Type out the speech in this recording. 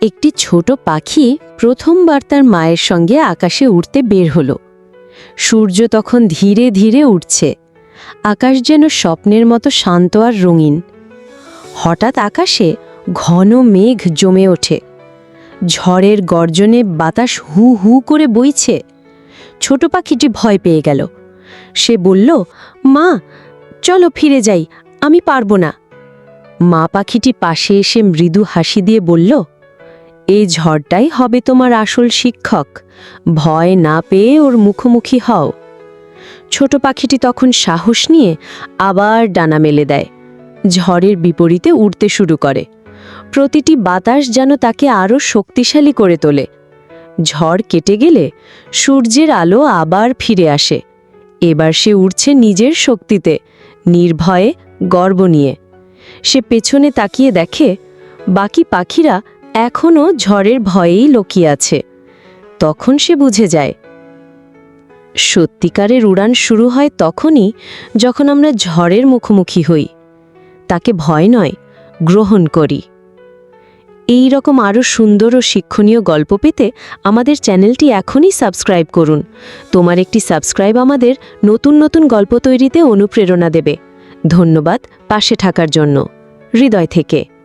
একটি ছোট পাখি প্রথমবার তার মায়ের সঙ্গে আকাশে উঠতে বের হলো। সূর্য তখন ধীরে ধীরে উঠছে আকাশ যেন স্বপ্নের মতো শান্ত আর রঙিন। হঠাৎ আকাশে ঘন মেঘ জমে ওঠে। ঝড়ের গর্জনে বাতাস হু হু করে বইছে। ছোট পাখিটি ভয় পেয়ে গেল। সে বলল, মা, চলো ফিরে যাই, আমি পারব না। মা পাখিটি পাশে এসে মৃদু হাসি দিয়ে বলল এই ঝড়টাই হবে তোমার আসল শিক্ষক। ভয় না পেয়ে ওর মুখোমুখি হও। ছোট পাখিটি তখন সাহস নিয়ে আবার ডানা মেলে দেয়। ঝড়ের বিপরীতে উড়তে শুরু করে। প্রতিটি বাতাস যেন তাকে আরও শক্তিশালী করে তোলে। ঝড় কেটে গেলে সূর্যের আলো আবার ফিরে আসে। এবার সে উড়ছে নিজের শক্তিতে, নির্ভয়ে, গর্ব নিয়ে। সে পেছনে তাকিয়ে দেখে বাকি পাখিরা এখনও ঝড়ের ভয়েই লুকিয়ে আছে। তখন সে বুঝে যায়। সত্যিকারের উড়ান শুরু হয় তখনই যখন আমরা ঝড়ের মুখোমুখি হই। তাকে ভয় নয়, গ্রহণ করি। এই রকম আরও সুন্দর ও শিক্ষণীয় গল্প পেতে আমাদের চ্যানেলটি এখনই সাবস্ক্রাইব করুন। তোমার একটি সাবস্ক্রাইব আমাদের নতুন নতুন গল্প তৈরিতে অনুপ্রেরণা দেবে। ধন্যবাদ পাশে থাকার জন্য। হৃদয় থেকে।